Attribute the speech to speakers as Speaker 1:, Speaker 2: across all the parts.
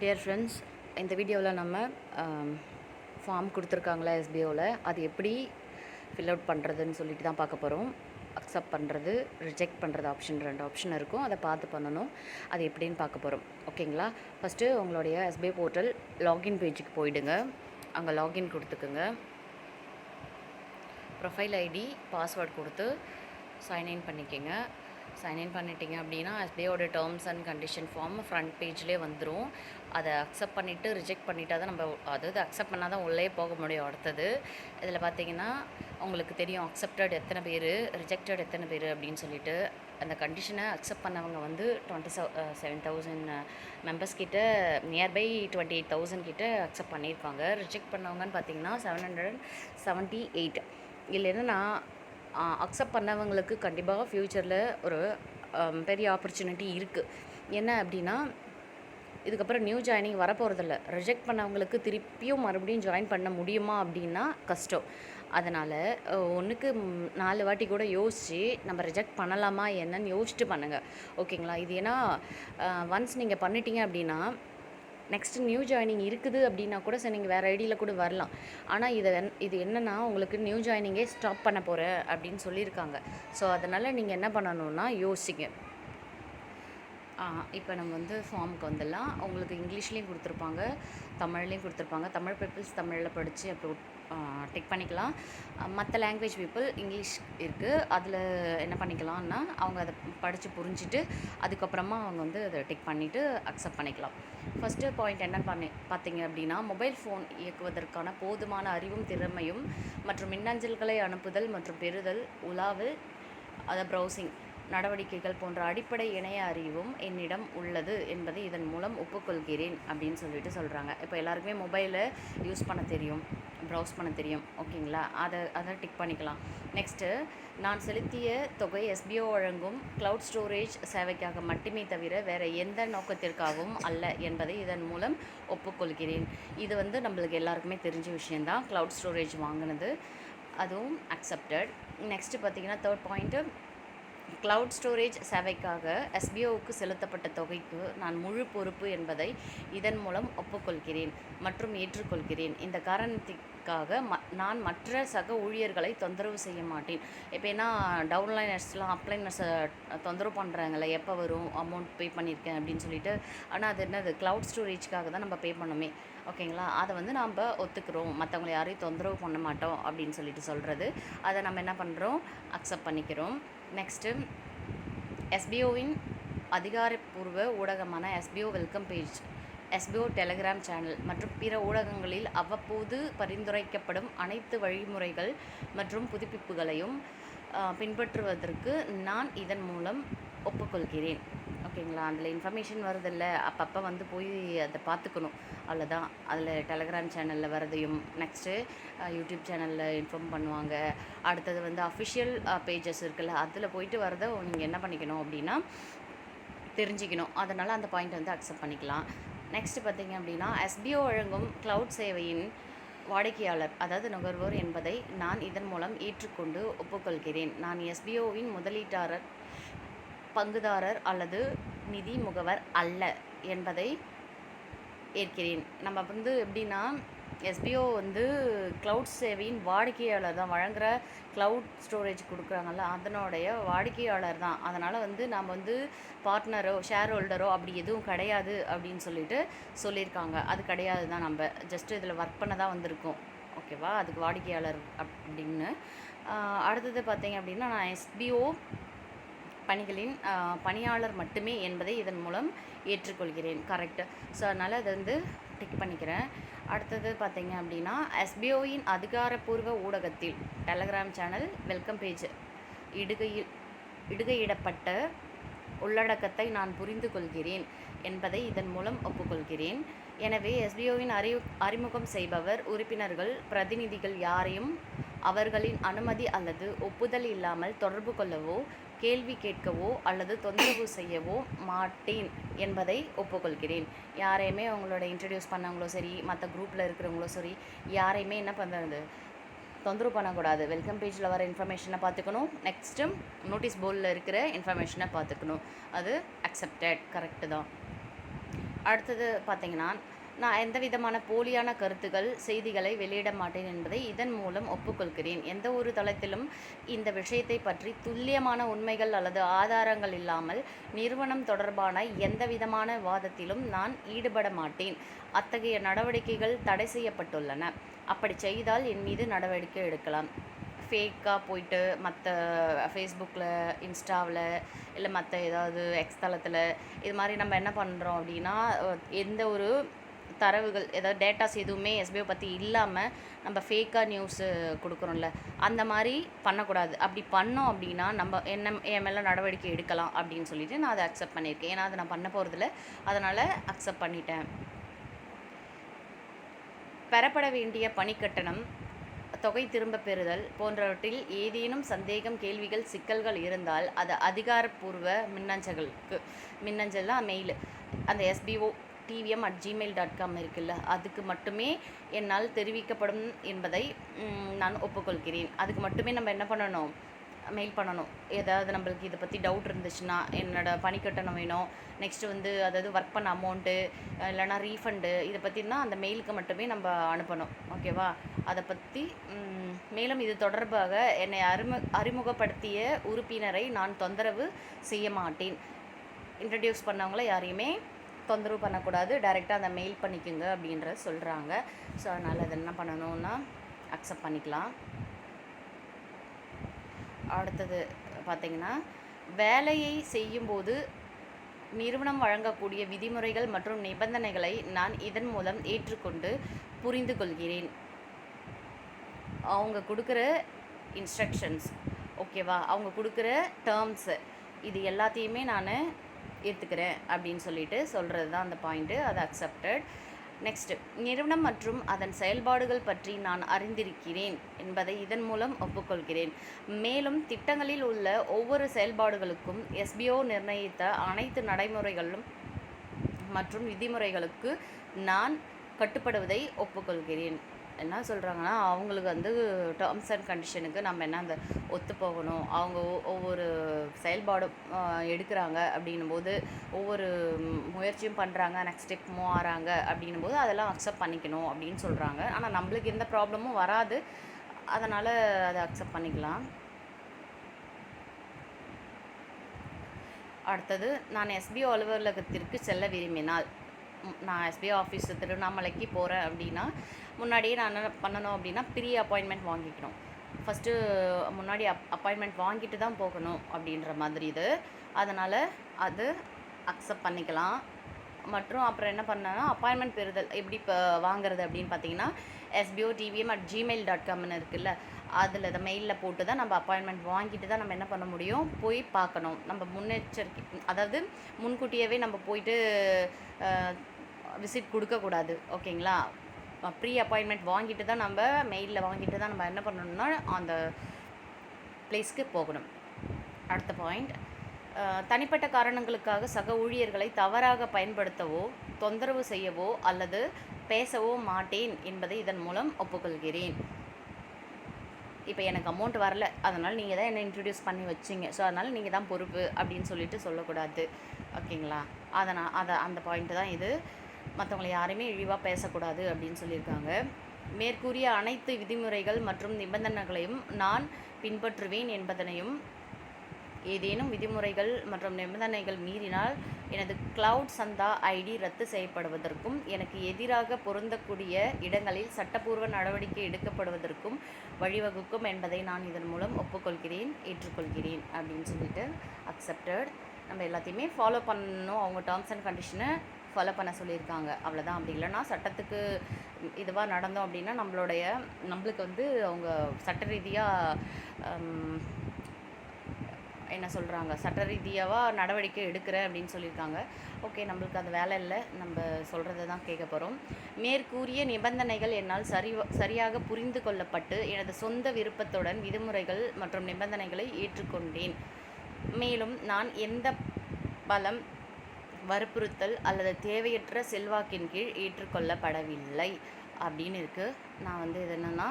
Speaker 1: Dear friends இந்த வீடியோவில் நம்ம ஃபார்ம் கொடுத்துருக்காங்களா எஸ்பிஓவில் அது எப்படி ஃபில் அவுட் பண்ணுறதுன்னு சொல்லிட்டு தான் பார்க்க போகிறோம் அக்செப்ட் பண்ணுறது ரிஜெக்ட் பண்ணுறது ஆப்ஷன் ரெண்டு ஆப்ஷன் இருக்கும். அதை பார்த்து பண்ணணும். அது எப்படின்னு பார்க்க போகிறோம் ஓகேங்களா ஃபஸ்ட்டு உங்களுடைய எஸ்பிஐ போர்ட்டல் லாகின் பேஜுக்கு போயிடுங்க. அங்கே லாகின் கொடுத்துக்குங்க. ப்ரொஃபைல் ஐடி பாஸ்வேர்ட் கொடுத்து சைன்இன் பண்ணிக்கோங்க. சைன்இன் பண்ணிட்டீங்க அப்படின்னா எஸ்பிஐயோட terms and condition form front பேஜ்லேயே வந்துடும் அதை அக்செப்ட் பண்ணிவிட்டு ரிஜெக்ட் பண்ணிட்டா தான் நம்ம அதாவது அக்செப்ட் பண்ணால் தான் உள்ளே போக முடியும். அடுத்தது இதில் பார்த்தீங்கன்னா உங்களுக்கு தெரியும் அக்செப்டட் எத்தனை பேர் ரிஜெக்டட் எத்தனை பேர் அப்படின்னு சொல்லிட்டு அந்த கண்டிஷனை அக்செப்ட் பண்ணவங்க வந்து டுவெண்ட்டி செவ் செவன் தௌசண்ட் மெம்பர்ஸ் கிட்ட நியர்பை டுவெண்ட்டி எயிட் தௌசண்ட் கிட்ட அக்செப்ட் பண்ணியிருக்காங்க. ரிஜெக்ட் பண்ணவங்கன்னு பார்த்தீங்கன்னா செவன் ஹண்ட்ரட் செவன்ட்டி எயிட் இல்லைன்னா நான் அக்செப்ட் பண்ணவங்களுக்கு கண்டிப்பாக ஃப்யூச்சரில் ஒரு பெரிய ஆப்பர்ச்சுனிட்டி இருக்குது என்ன அப்படின்னா இதுக்கப்புறம் நியூ ஜாயினிங் வரப்போகிறதில்ல ரிஜெக்ட் பண்ணவங்களுக்கு திருப்பியும் மறுபடியும் ஜாயின் பண்ண முடியுமா அப்படின்னா கஷ்டம். அதனால் ஒன்றுக்கு நாலு வாட்டி கூட யோசித்து நம்ம ரிஜெக்ட் பண்ணலாமா என்னன்னு யோசிச்சுட்டு பண்ணுங்கள் ஓகேங்களா இது ஏன்னா ஒன்ஸ் நீங்கள் பண்ணிட்டீங்க அப்படின்னா நெக்ஸ்ட் நியூ ஜாயினிங் இருக்குது அப்படின்னா கூட சரி நீங்கள் வேறு ஐடியில் கூட வரலாம். ஆனால் இதை இது என்னென்னா உங்களுக்கு நியூ ஜாயினிங்கே ஸ்டாப் பண்ண போகிறேன் அப்படின்னு சொல்லியிருக்காங்க. ஸோ அதனால் நீங்கள் என்ன பண்ணணும்னா யோசிங்க. இப்போ நம்ம வந்து ஃபார்முக்கு வந்துடலாம். உங்களுக்கு இங்கிலீஷ்லேயும் கொடுத்துருப்பாங்க தமிழ்லேயும் கொடுத்துருப்பாங்க. தமிழ் பீப்புள்ஸ் தமிழில் படித்து அப்படி டிக் பண்ணிக்கலாம். மற்ற லாங்குவேஜ் பீப்புள் இங்கிலீஷ் இருக்குது அதில் என்ன பண்ணிக்கலாம்னா அவங்க அதை படித்து புரிஞ்சுட்டு அதுக்கப்புறமா அவங்க வந்து அதை டிக் பண்ணிவிட்டு அக்செப்ட் பண்ணிக்கலாம். ஃபஸ்ட்டு பாயிண்ட் என்ன பண்ணி பார்த்தீங்க அப்படின்னா மொபைல் ஃபோன் இயக்குவதற்கான போதுமான அறிவும் திறமையும் மற்றும் மின்னஞ்சல்களை அனுப்புதல் மற்றும் பெறுதல் உலாவல் அதை ப்ரௌசிங் நடவடிக்கைகள் போன்ற அடிப்படை இணைய அறிவும் என்னிடம் உள்ளது என்பதை இதன் மூலம் ஒப்புக்கொள்கிறேன் அப்படின்னு சொல்லிட்டு சொல்கிறாங்க இப்போ எல்லாருக்குமே மொபைலை யூஸ் பண்ண தெரியும். ப்ரௌஸ் பண்ண தெரியும். ஓகேங்களா? அதை அதை டிக் பண்ணிக்கலாம். நெக்ஸ்ட்டு நான் செலுத்திய தொகை எஸ்பிஓ வழங்கும் க்ளவுட் ஸ்டோரேஜ் சேவைக்காக மட்டுமே தவிர வேறு எந்த நோக்கத்திற்காகவும் அல்ல என்பதை இதன் மூலம் ஒப்புக்கொள்கிறேன். இது வந்து நம்மளுக்கு எல்லாருக்குமே தெரிஞ்ச விஷயந்தான் க்ளவுட் ஸ்டோரேஜ் வாங்கினது. அதுவும் அக்செப்டட் நெக்ஸ்ட்டு பார்த்தீங்கன்னா தேர்ட் பாயிண்ட்டு கிளவுட் ஸ்டோரேஜ் சேவைக்காக எஸ்பிஓவுக்கு செலுத்தப்பட்ட தொகைக்கு நான் முழு பொறுப்பு என்பதை இதன் மூலம் ஒப்புக்கொள்கிறேன் மற்றும் ஏற்றுக்கொள்கிறேன். இந்த காரணத்திற்காக ம நான் மற்ற சக ஊழியர்களை தொந்தரவு செய்ய மாட்டேன். இப்போ ஏன்னா டவுன்லைனர்ஸ்லாம் அப்ளைனர்ஸை தொந்தரவு பண்ணுறாங்கல்ல எப்போ வரும் அமௌண்ட் பே பண்ணியிருக்கேன் அப்படின்னு சொல்லிட்டு. ஆனால் அது என்னது? க்ளவுட் ஸ்டோரேஜ்க்காக தான் நம்ம பே பண்ணோமே. ஓகேங்களா? அதை வந்து நாம் ஒத்துக்கிறோம். மற்றவங்களை யாரையும் தொந்தரவு பண்ண மாட்டோம் அப்படின்னு சொல்லிட்டு சொல்கிறது அதை நம்ம என்ன பண்ணுறோம் அக்செப்ட் பண்ணிக்கிறோம். நெக்ஸ்ட்டு எஸ்பிஓவின் அதிகாரப்பூர்வ ஊடகமான SPO welcome page SPO Telegram channel மற்றும் பிற ஊடகங்களில் அவ்வப்போது பரிந்துரைக்கப்படும் அனைத்து வழிமுறைகள் மற்றும் புதுப்பிப்புகளையும் பின்பற்றுவதற்கு நான் இதன் மூலம் ஒப்புக்கொள்கிறேன். ஓகேங்களா? அதில் இன்ஃபர்மேஷன் வருதில்ல அப்பப்போ வந்து போய் அதை பார்த்துக்கணும் அவ்வளோதான் அதில் டெலகிராம் சேனலில் வரதையும் நெக்ஸ்ட்டு யூடியூப் சேனலில் இன்ஃபார்ம் பண்ணுவாங்க. அடுத்தது வந்து அஃபிஷியல் பேஜஸ் இருக்குல்ல அதில் போயிட்டு வரதை நீங்கள் என்ன பண்ணிக்கணும் அப்படின்னா தெரிஞ்சுக்கணும். அதனால் அந்த பாயிண்ட் வந்து அக்செப்ட் பண்ணிக்கலாம். நெக்ஸ்ட்டு பார்த்தீங்க அப்படின்னா எஸ்பிஓ வழங்கும் க்ளவுட் சேவையின் வாடிக்கையாளர் அதாவது நுகர்வோர் என்பதை நான் இதன் மூலம் ஏற்றுக்கொண்டு ஒப்புக்கொள்கிறேன். நான் எஸ்பிஓவின் முதலீட்டாளர் பங்குதாரர் அல்லது நிதி முகவர் அல்ல என்பதை ஏற்கிறேன். நம்ம வந்து எப்படின்னா எஸ்பிஓ வந்து க்ளவுட் சேவையின் வாடிக்கையாளர் தான். வழங்குகிற க்ளவுட் ஸ்டோரேஜ் கொடுக்குறாங்கல்ல அதனுடைய வாடிக்கையாளர் தான். அதனால் வந்து நாம் வந்து பார்ட்னரோ ஷேர் ஹோல்டரோ அப்படி எதுவும் கிடையாது அப்படின்னு சொல்லிட்டு சொல்லியிருக்காங்க. அது கிடையாது தான் நம்ம. ஜஸ்ட் இதில் ஒர்க் பண்ண தான் வந்திருக்கோம். ஓகேவா அதுக்கு வாடிக்கையாளர் அப் அப்படின்னு. அடுத்தது பார்த்தீங்க அப்படின்னா நான் எஸ்பிஓ பணிகளின் பணியாளர் மட்டுமே என்பதை இதன் மூலம் ஏற்றுக்கொள்கிறேன். கரெக்டு ஸோ அதனால் அதை வந்து டிக் பண்ணிக்கிறேன். அடுத்தது பார்த்தீங்க அப்படின்னா எஸ்பிஓயின் அதிகாரப்பூர்வ ஊடகத்தில் டெலகிராம் சேனல் வெல்கம் பேஜ் இடுகையில் இடுகையிடப்பட்ட உள்ளடக்கத்தை நான் புரிந்து கொள்கிறேன் என்பதை இதன் மூலம் ஒப்புக்கொள்கிறேன். எனவே எஸ்பிஓவின் அறி அறிமுகம் செய்பவர் உறுப்பினர்கள் பிரதிநிதிகள் யாரையும் அவர்களின் அனுமதி அல்லது ஒப்புதல் இல்லாமல் தொடர்பு கொள்ளவோ கேள்வி கேட்கவோ அல்லது தொந்தரவு செய்யவோ மாட்டேன் என்பதை ஒப்புக்கொள்கிறேன். யாரையுமே அவங்களோட இன்ட்ரடியூஸ் பண்ணவங்களோ சரி மற்ற குரூப்பில் இருக்கிறவங்களோ சரி யாரையுமே என்ன பண்ணுறது தொந்தரவு பண்ணக்கூடாது. வெல்கம் பேஜில் வர இன்ஃபர்மேஷனை பார்த்துக்கணும். நெக்ஸ்ட்டு நோட்டீஸ் போர்டில் இருக்கிற இன்ஃபர்மேஷனை பார்த்துக்கணும். அது அக்செப்டட் கரெக்டு தான். அடுத்தது பார்த்தீங்கன்னா நான் எந்த விதமான போலியான கருத்துக்கள் செய்திகளை வெளியிட மாட்டேன் என்பதை இதன் மூலம் ஒப்புக்கொள்கிறேன். எந்த ஒரு தளத்திலும் இந்த விஷயத்தை பற்றி துல்லியமான உண்மைகள் அல்லது ஆதாரங்கள் இல்லாமல் நிறுவனம் தொடர்பான எந்த விதமான வாதத்திலும் நான் ஈடுபட மாட்டேன். அத்தகைய நடவடிக்கைகள் தடை செய்யப்பட்டுள்ளன. அப்படி செய்தால் என் மீது நடவடிக்கை எடுக்கலாம். ஃபேக்காக போயிட்டு மற்ற ஃபேஸ்புக்கில் இன்ஸ்டாவில் இல்லை மற்ற ஏதாவது எக்ஸ் தளத்தில் இது மாதிரி நம்ம என்ன பண்ணுறோம் அப்படின்னா எந்த ஒரு தரவுகள் ஏதாவது டேட்டாஸ் எதுவுமே எஸ்பிஓ பற்றி இல்லாமல் நம்ம ஃபேக்காக நியூஸு கொடுக்குறோம்ல அந்த மாதிரி பண்ணக்கூடாது. அப்படி பண்ணோம் அப்படின்னா நம்ம என்ன என் மேலே நடவடிக்கை எடுக்கலாம் அப்படின்னு சொல்லிட்டு நான் அதை அக்செப்ட் பண்ணியிருக்கேன். ஏன்னா அதை நான் பண்ண போகிறதில்ல அதனால் அக்செப்ட் பண்ணிட்டேன். பெறப்பட வேண்டிய பணிக்கட்டணம் தொகை திரும்பப் பெறுதல் போன்றவற்றில் ஏதேனும் சந்தேகம் கேள்விகள் சிக்கல்கள் இருந்தால் அது அதிகாரப்பூர்வ மின்னஞ்சல்களுக்கு மின்னஞ்சல்னா மெயில் அந்த SPO TVM at Gmail dot com இருக்குல்ல அதுக்கு மட்டுமே என்னால் தெரிவிக்கப்படும் என்பதை நான் ஒப்புக்கொள்கிறேன். அதுக்கு மட்டுமே நம்ம என்ன பண்ணணும்? மெயில் பண்ணணும். ஏதாவது நம்மளுக்கு இதை பற்றி டவுட் இருந்துச்சுன்னா என்னோட பணிக்கட்டணம் வேணும். நெக்ஸ்ட்டு வந்து அதாவது ஒர்க் பண்ண அமௌண்ட்டு இல்லைனா ரீஃபண்டு இதை பற்றினா அந்த மெயிலுக்கு மட்டுமே நம்ம அனுப்பணும். ஓகேவா அதை பற்றி மேலும் இது தொடர்பாக என்னை அறிமு அறிமுகப்படுத்திய உறுப்பினரை நான் தொந்தரவு செய்ய மாட்டேன். இன்ட்ரடியூஸ் பண்ணவங்கள யாரையுமே தொந்தரவு பண்ணக்கூடாது. டைரெக்டாக அந்த மெயில் பண்ணிக்கோங்க அப்படின்ற சொல்கிறாங்க ஸோ அதனால் அதை என்ன பண்ணணும்னா அக்செப்ட் பண்ணிக்கலாம். அடுத்தது பார்த்திங்கன்னா வேலையை செய்யும்போது நிறுவனம் வழங்கக்கூடிய விதிமுறைகள் மற்றும் நிபந்தனைகளை நான் இதன் மூலம் ஏற்றுக்கொண்டு புரிந்து கொள்கிறேன். அவங்க கொடுக்குற இன்ஸ்ட்ரக்ஷன்ஸ் ஓகேவா அவங்க கொடுக்குற டேர்ம்ஸு இது எல்லாத்தையுமே நான் ஏற்றுக்கிறேன் அப்படின்னு சொல்லிட்டு சொல்கிறது தான் அந்த பாயிண்ட்டு அது அக்செப்டட் நெக்ஸ்ட் நிறுவனம் மற்றும் அதன் செயல்பாடுகள் பற்றி நான் அறிந்திருக்கிறேன் என்பதை இதன் மூலம் ஒப்புக்கொள்கிறேன். மேலும் திட்டங்களில் உள்ள ஒவ்வொரு செயல்பாடுகளுக்கும் எஸ்பிஓ நிர்ணயித்த அனைத்து நடைமுறைகளும் மற்றும் விதிமுறைகளுக்கு நான் கட்டுப்படுவதை ஒப்புக்கொள்கிறேன். என்ன சொல்கிறாங்கன்னா அவங்களுக்கு வந்து டேர்ம்ஸ் அண்ட் கண்டிஷனுக்கு நம்ம என்ன அந்த ஒத்து போகணும் அவங்க ஒ- ஒவ்வொரு செயல்பாடும் எடுக்கிறாங்க அப்படின்னும்போது ஒவ்வொரு முயற்சியும் பண்ணுறாங்க நெக்ஸ்ட் ஸ்டெப் மூவ் ஆகிறாங்க அப்படின்னும் போது அதெல்லாம் அக்செப்ட் பண்ணிக்கணும் அப்படின்னு சொல்கிறாங்க ஆனால் நம்மளுக்கு எந்த ப்ராப்ளமும் வராது. அதனால் அதை அக்செப்ட் பண்ணிக்கலாம். அடுத்தது நான் எஸ்பிஓ அலுவலகத்திற்கு செல்ல விரும்பினால் நான் எஸ்பிஓ ஆஃபீஸ் திருவண்ணாமலைக்கு போகிறேன் அப்படின்னா முன்னாடியே நான் என்ன பண்ணணும் அப்படின்னா ப்ரீ அப்பாயின்மெண்ட் வாங்கிக்கணும். ஃபஸ்ட்டு முன்னாடி அப் அப்பாயின்மெண்ட் வாங்கிட்டு தான் போகணும் அப்படின்ற மாதிரி இது. அதனால் அது அக்செப்ட் பண்ணிக்கலாம். மற்றும் அப்புறம் என்ன பண்ணேன்னா அப்பாயின்மெண்ட் பெறுதல் எப்படி இப்போ வாங்குறது அப்படின்னு பார்த்தீங்கன்னா SPO TVM at Gmail dot காம்னு இருக்குல்ல அதில் இதை மெயிலில் போட்டு தான் நம்ம அப்பாயின்மெண்ட் வாங்கிட்டு தான் நம்ம என்ன பண்ண முடியும்? போய் பார்க்கணும். நம்ம முன்னெச்சரிக்கை அதாவது முன்கூட்டியவே நம்ம போயிட்டு விசிட் கொடுக்கக்கூடாது. ஓகேங்களா? ப்ரீ அப்பாயின்மெண்ட் வாங்கிட்டு தான் நம்ம மெயிலில் வாங்கிட்டு தான் நம்ம என்ன பண்ணணும்னா அந்த பிளேஸ்க்கு போகணும். அடுத்த பாயிண்ட் தனிப்பட்ட காரணங்களுக்காக சக ஊழியர்களை தவறாக பயன்படுத்தவோ தொந்தரவு செய்யவோ அல்லது பேசவோ மாட்டேன் என்பதை இதன் மூலம் ஒப்புக்கொள்கிறேன். இப்போ எனக்கு அமௌண்ட் வரல. அதனால் நீங்கள் தான் என்னை இன்ட்ரடியூஸ் பண்ணி வச்சிங்க. ஸோ அதனால் நீங்கள் தான் பொறுப்பு அப்படின்னு சொல்லிட்டு சொல்லக்கூடாது. ஓகேங்களா அதை நான் அதை அந்த பாயிண்ட்டு தான் இது. மற்றவங்களை யாரையுமே இழிவாக பேசக்கூடாது அப்படின்னு சொல்லியிருக்காங்க. மேற்கூறிய அனைத்து விதிமுறைகள் மற்றும் நிபந்தனைகளையும் நான் பின்பற்றுவேன் என்பதனையும் ஏதேனும் விதிமுறைகள் மற்றும் நிபந்தனைகள் மீறினால் எனது கிளவுட் சந்தா ஐடி ரத்து செய்யப்படுவதற்கும் எனக்கு எதிராக பொருந்தக்கூடிய இடங்களில் சட்டப்பூர்வ நடவடிக்கை எடுக்கப்படுவதற்கும் வழிவகுக்கும் என்பதை நான் இதன் மூலம் ஒப்புக்கொள்கிறேன் ஏற்றுக்கொள்கிறேன் அப்படின்னு சொல்லிட்டு அக்செப்டட் நம்ம எல்லாத்தையுமே ஃபாலோ பண்ணணும். அவங்க டேர்ம்ஸ் அண்ட் கண்டிஷனை ஃபாலோ பண்ண சொல்லியிருக்காங்க. அவ்வளோதான் அப்படி இல்லைன்னா சட்டத்துக்கு இதுவாக நடந்தோம் அப்படின்னா நம்மளுடைய நம்மளுக்கு வந்து அவங்க சட்ட ரீதியாக என்ன சொல்கிறாங்க சட்ட ரீதியாக நடவடிக்கை எடுக்கிறேன் அப்படின்னு சொல்லியிருக்காங்க. ஓகே நம்மளுக்கு அந்த வேலை இல்லை. நம்ம சொல்கிறத தான் கேட்க போகிறோம் மேற்கூறிய நிபந்தனைகள் என்னால் சரி சரியாக புரிந்து கொள்ளப்பட்டு எனது சொந்த விருப்பத்துடன் விதிமுறைகள் மற்றும் நிபந்தனைகளை ஏற்றுக்கொண்டேன். மேலும் நான் எந்த பலம் வற்புறுத்தல் அல்லது தேவையற்ற செல்வாக்கின் கீழ் ஏற்றுக்கொள்ளப்படவில்லை அப்படின்னு இருக்குது நான் வந்து இது என்னென்னா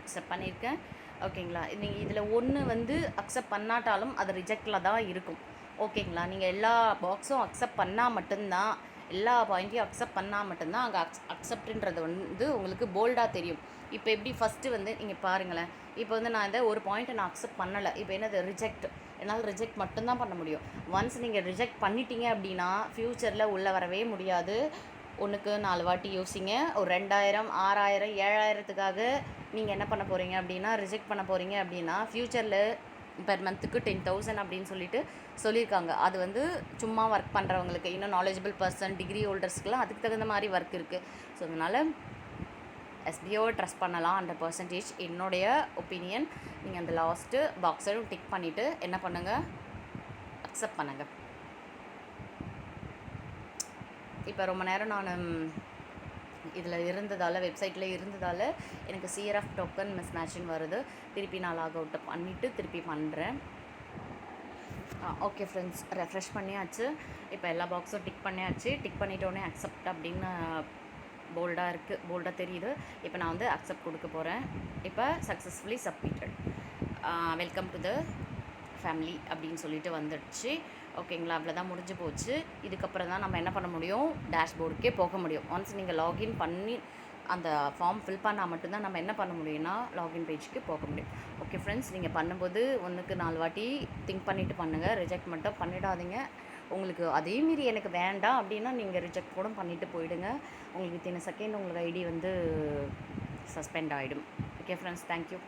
Speaker 1: அக்செப்ட் பண்ணியிருக்கேன். ஓகேங்களா? நீங்கள் இதில் ஒன்று வந்து அக்செப்ட் பண்ணாட்டாலும் அது ரிஜெக்டில் தான் இருக்கும். ஓகேங்களா? நீங்கள் எல்லா பாக்ஸும் அக்செப்ட் பண்ணால் மட்டும்தான் எல்லா பாயிண்ட்டையும் அக்செப்ட் பண்ணால் மட்டும்தான் அங்கே அக்ஸ் அக்செப்டுன்றது வந்து உங்களுக்கு போல்டாக தெரியும். இப்போ எப்படி ஃபஸ்ட்டு வந்து நீங்கள் பாருங்களேன். இப்போ வந்து நான் இந்த ஒரு பாயிண்ட்டை நான் அக்செப்ட் பண்ணலை. இப்போ என்னது? ரிஜெக்ட் என்னால் ரிஜெக்ட் மட்டும்தான் பண்ண முடியும். ஒன்ஸ் நீங்கள் ரிஜெக்ட் பண்ணிட்டீங்க அப்படின்னா ஃப்யூச்சரில் உள்ளே வரவே முடியாது. ஒன்றுக்கு நாலு வாட்டி யோசிங்க. ஒரு ரெண்டாயிரம் ஆறாயிரம் ஏழாயிரத்துக்காக நீங்கள் என்ன பண்ண போகிறீங்க அப்படின்னா ரிஜெக்ட் பண்ண போகிறீங்க அப்படின்னா ஃப்யூச்சரில் பெர் மந்த்துக்கு டென் தௌசண்ட் அப்படின்னு சொல்லிட்டு சொல்லியிருக்காங்க. அது வந்து சும்மா ஒர்க் பண்ணுறவங்களுக்கு இன்னும் நாலேஜபிள் பர்சன் டிகிரி ஹோல்டர்ஸ்க்குலாம் அதுக்கு தகுந்த மாதிரி ஒர்க் இருக்குது ஸோ அதனால் எஸ்பிஓவை ட்ரஸ்ட் பண்ணலாம் ஹண்ட்ரட் பர்சன்டேஜ் என்னுடைய ஒப்பீனியன் நீங்கள் அந்த லாஸ்ட்டு பாக்ஸரும் டிக் பண்ணிவிட்டு என்ன பண்ணுங்கள் அக்செப்ட் பண்ணுங்கள் இப்போ ரொம்ப நேரம் நான் இதில் இருந்ததால் வெப்சைட்டில் இருந்ததால் எனக்கு சிஆர்எஃப் டோக்கன் மிஸ் மேட்சிங் வருது. திருப்பி நான் லாக் அவுட் பண்ணிவிட்டு திருப்பி பண்ணுறேன் ஓகே ஃப்ரெண்ட்ஸ் ரெஃப்ரெஷ் பண்ணியாச்சு. இப்போ எல்லா பாக்ஸும் டிக் பண்ணியாச்சு. டிக் பண்ணிட்டோடனே அக்செப்ட் அப்படின்னு போல்டாக இருக்குது போல்டாக தெரியுது. இப்போ நான் வந்து அக்செப்ட் கொடுக்க போகிறேன் இப்போ successfully submitted welcome to the family அப்படின்னு சொல்லிட்டு வந்துடுச்சு. ஓகேங்களா அவ்வளோதான் முடிஞ்சு போச்சு. இதுக்கப்புறம் தான் நம்ம என்ன பண்ண முடியும்? டேஷ்போர்டுக்கே போக முடியும். ஒன்ஸ் நீங்கள் லாகின் பண்ணி அந்த ஃபார்ம் ஃபில் பண்ணால் மட்டும்தான் நம்ம என்ன பண்ண முடியும்னா லாகின் பேஜுக்கு போக முடியும். ஓகே ஃப்ரெண்ட்ஸ் நீங்கள் பண்ணும்போது ஒன்றுக்கு நாலு வாட்டி திங்க் பண்ணிவிட்டு பண்ணுங்கள் ரிஜெக்ட் மட்டும் பண்ணிடாதீங்க. உங்களுக்கு அதே மீறி எனக்கு வேண்டாம் அப்படின்னா நீங்கள் ரிஜெக்ட் கூட பண்ணிவிட்டு போயிடுங்க. உங்களுக்கு இத்தனை செகண்ட் உங்களுக்கு ஐடி வந்து சஸ்பெண்ட் ஆகிடும் ஓகே ஃப்ரெண்ட்ஸ் தேங்க்யூ